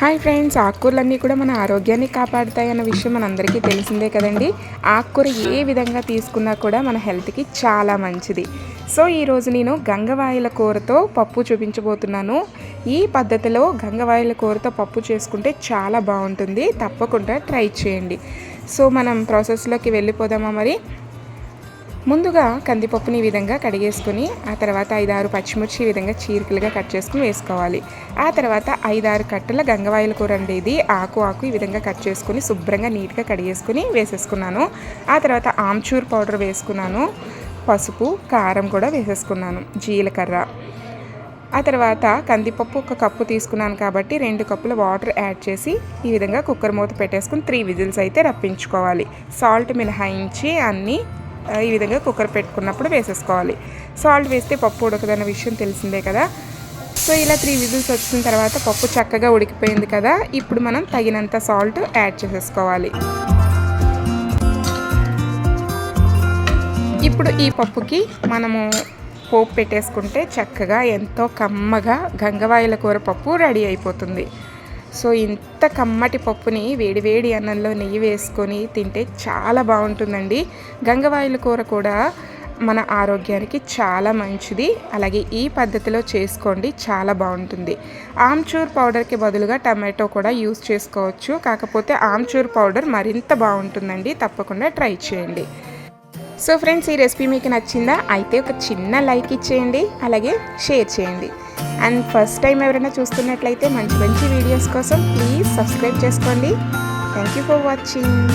Hi friends ఆకుకూరలన్నీ కూడా మన ఆరోగ్యాన్ని కాపాడుతాయి అన్న విషయం మనందరికీ తెలిసిందే కదండి. ఆకుకూర ఏ విధంగా తీసుకున్నా కూడా మన హెల్త్కి చాలా మంచిది. సో ఈరోజు నేను గంగవాయుల కూరతో పప్పు చూపించబోతున్నాను. ఈ పద్ధతిలో గంగవాయుల కూరతో పప్పు చేసుకుంటే చాలా బాగుంటుంది. తప్పకుండా ట్రై చేయండి. సో మనం ప్రాసెస్లోకి వెళ్ళిపోదామా మరి? ముందుగా కందిపప్పుని ఈ విధంగా కడిగేసుకుని ఆ తర్వాత ఐదారు పచ్చిమిర్చి ఈ విధంగా చీరికలుగా కట్ చేసుకుని వేసుకోవాలి. ఆ తర్వాత ఐదారు కట్టల గంగవాయల కూర అండి ఇది. ఆకు ఆకు ఈ విధంగా కట్ చేసుకుని శుభ్రంగా నీట్గా కడిగేసుకుని వేసేసుకున్నాను. ఆ తర్వాత ఆమ్చూర్ పౌడర్ వేసుకున్నాను. పసుపు కారం కూడా వేసేసుకున్నాను. జీలకర్ర. ఆ తర్వాత కందిపప్పు ఒక కప్పు తీసుకున్నాను కాబట్టి రెండు కప్పుల వాటర్ యాడ్ చేసి ఈ విధంగా కుక్కర్ మూత పెట్టేసుకుని త్రీ విజిల్స్ అయితే రప్పించుకోవాలి. సాల్ట్ మినహాయించి అన్నీ ఈ విధంగా కుక్కర్ పెట్టుకున్నప్పుడు వేసేసుకోవాలి. సాల్ట్ వేస్తే పప్పు ఉడకదన్న విషయం తెలిసిందే కదా. సో ఇలా త్రీ విజిల్స్ వచ్చిన తర్వాత పప్పు చక్కగా ఉడికిపోయింది కదా. ఇప్పుడు మనం తగినంత సాల్ట్ యాడ్ చేసేసుకోవాలి. ఇప్పుడు ఈ పప్పుకి మనము పోపు పెట్టేసుకుంటే చక్కగా ఎంతో కమ్మగా గంగవాయల కూర పప్పు రెడీ అయిపోతుంది. సో ఇంత కమ్మటి పప్పుని వేడివేడి అన్నంలో నెయ్యి వేసుకొని తింటే చాలా బాగుంటుందండి. గంగవాయిల కూర కూడా మన ఆరోగ్యానికి చాలా మంచిది. అలాగే ఈ పద్ధతిలో చేసుకోండి చాలా బాగుంటుంది. ఆమ్చూర్ పౌడర్కి బదులుగా టమాటో కూడా యూస్ చేసుకోవచ్చు. కాకపోతే ఆమ్చూర్ పౌడర్ మరింత బాగుంటుందండి. తప్పకుండా ట్రై చేయండి. సో ఫ్రెండ్స్ ఈ రెసిపీ మీకు నచ్చిందా? అయితే ఒక చిన్న లైక్ ఇచ్చేయండి అలాగే షేర్ చేయండి. అండ్ ఫస్ట్ టైం ఎవరైనా చూస్తున్నట్లయితే మంచి మంచి వీడియోస్ కోసం ప్లీజ్ సబ్స్క్రైబ్ చేసుకోండి. Thank you for watching.